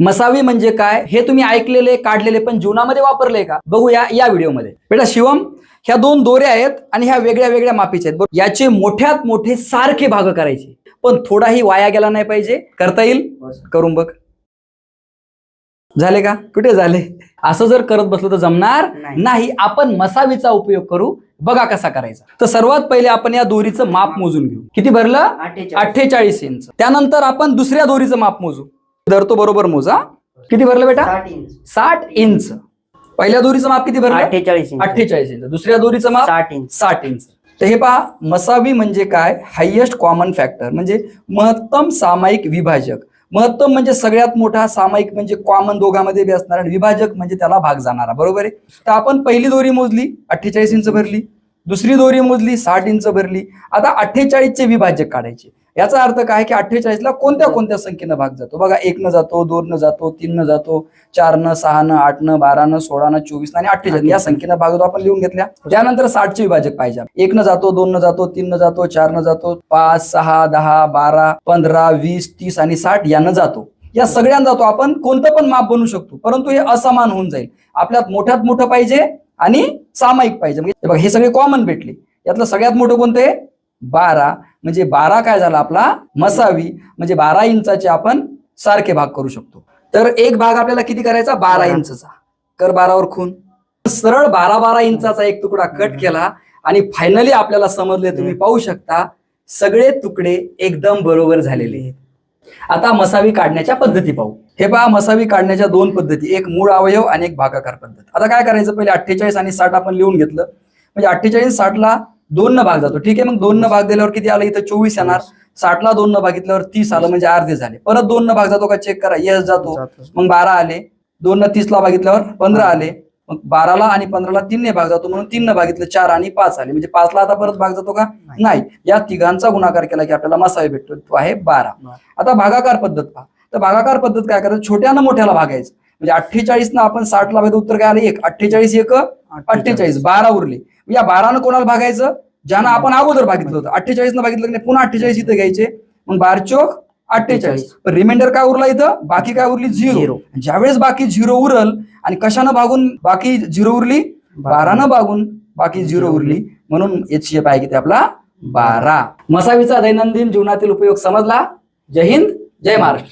मसावी म्हणजे काय? हे तुम्ही ऐकलेले काढलेले पण जीवनामध्ये वापरले का? बघूया या व्हिडिओमध्ये. बेटा शिवम ह्या दोन दोऱ्या आहेत आणि ह्या वेगळ्या वेगळ्या मापीच्या आहेत. बरोबर? याचे मोठ्यात मोठे सारखे भाग करायचे. पण थोडाही वाया गेला नाही पाहिजे. करता येईल? करून बघ. झाले का? कुठे झाले? असं जर करत बसलो तर जमणार नाही. आपण मसावीचा उपयोग करू. बघा कसा करायचा. तर सर्वात पहिले आपण या दोरीचं माप मोजून घेऊ. किती भरलं? अठ्ठेचाळीस इंच. त्यानंतर आपण दुसऱ्या दोरीचं माप मोजू. धरतो बरोबर मोजा. किती भरलं बेटा? साठ इंच. पहिल्या दोरीचं माप किती भरलं? अठ्ठेचाळीस इंच. अठ्ठेचाळीस इंच. दुसऱ्या दोरीचं माप? साठ इंच. साठ इंच. तर हे पहा मसावी म्हणजे काय? हायएस्ट कॉमन फॅक्टर म्हणजे महत्तम सामायिक विभाजक. महत्तम म्हणजे सगळ्यात मोठा सामायिक म्हणजे कॉमन दोघांमध्ये बी असणार आणि विभाजक म्हणजे त्याला भाग जाणारा. बरोबर आहे? तर आपण पहिली दोरी मोजली अठ्ठेचाळीस इंच भरली. दुसरी दोरी मोजली साठ इंच भरली. आता अठ्ठेचाळीसचे विभाजक काढायचे. याचा अर्थ काय की अठ्ठेचाळीसला कोणत्या कोणत्या संख्येनं भाग जातो? बघा एक न जातो दोन जातो तीन न जातो चार न सहा न आठ न सोळा न चोवीस न आणि अठ्ठेचाळीस या संख्येनं भाग आपण लिहून घेतल्या. त्यानंतर साठचे विभाजक पाहिजे एक न जातो दोन न जातो तीन न जातो चार न जातो पाच सहा दहा बारा पंधरा वीस तीस आणि साठ यानं जातो. या सगळ्यांना जातो आपण. कोणतं पण माप बनवू शकतो. परंतु हे असमान होऊन जाईल. आपल्यात मोठ्यात मोठं पाहिजे आणि सामायिक पाहिजे. म्हणजे हे बघा हे सगळे कॉमन भेटले. यातलं सगळ्यात मोठं कोणतं आहे? बारा. म्हणजे बारा काय झाला आपला? मसावी. म्हणजे बारा इंचाचे आपण सारखे भाग करू शकतो. तर एक भाग आपल्याला किती करायचा? बारा. इंचचा. कर बारावर खून. सरळ बारा बारा इंचाचा एक तुकडा कट केला आणि फायनली आपल्याला समजले तुम्ही पाहू शकता सगळे तुकडे एकदम बरोबर झालेले आहेत. आता मसावी काढण्याच्या पद्धती पाहू. हे पहा मसावी काढण्याच्या दोन पद्धती एक मूळ अवयव आणि एक भागाकार पद्धत. आता काय करायचं? पहिले अठ्ठेचाळीस आणि साठ आपण लिहून घेतलं. म्हणजे अठ्ठेचाळीस साठला दोन न भाग जातो. ठीक आहे मग दोन न भाग दिल्यावर किती आलं? इथं चोवीस येणार. साठला दोन न भागितल्यावर तीस आलं म्हणजे अर्धे झाले. परत दोन न भाग जातो का? चेक करा. येस जातो. मग बारा आले. दोन न तीसला भागितल्यावर पंधरा आले. मग बाराला आणि पंधराला तीन ने भाग जातो. म्हणून तीन न भागितलं चार आणि पाच आले. म्हणजे पाचला आता परत भाग जातो का? नाही. या तिघांचा गुणाकार केला की आपल्याला मसावे भेटतो. तो आहे बारा. आता भागाकार पद्धत पहा. तर भागाकार पद्धत काय करायचं छोट्यानं मोठ्याला भागायचं. म्हणजे अठ्ठेचाळीस ना आपण साठला भागायचं उत्तर काय आलं? एक. अठ्ठेचाळीस एक अठ्ठेचाळीस. बारा उरले. या बारानं कोणाला भागायचं? ज्यानं आपण अगोदर भागितलं होतं. अठ्ठेचाळीस न भागितलं की नाही? पुन्हा अठ्ठेचाळीस इथं घ्यायचे. मग बार चोक अठ्ठेचाळीस. पण रिमाइंडर काय उरला इथं? बाकी काय उरली? झिरो. ज्यावेळेस बाकी झिरो उरल आणि कशानं भागून बाकी झिरो उरली? बारानं भागून बाकी झिरो उरली. म्हणून एच शेप आहे की ते आपला बारा. मसावीचा दैनंदिन जीवनातील उपयोग समजला? जय हिंद जय महाराष्ट्र.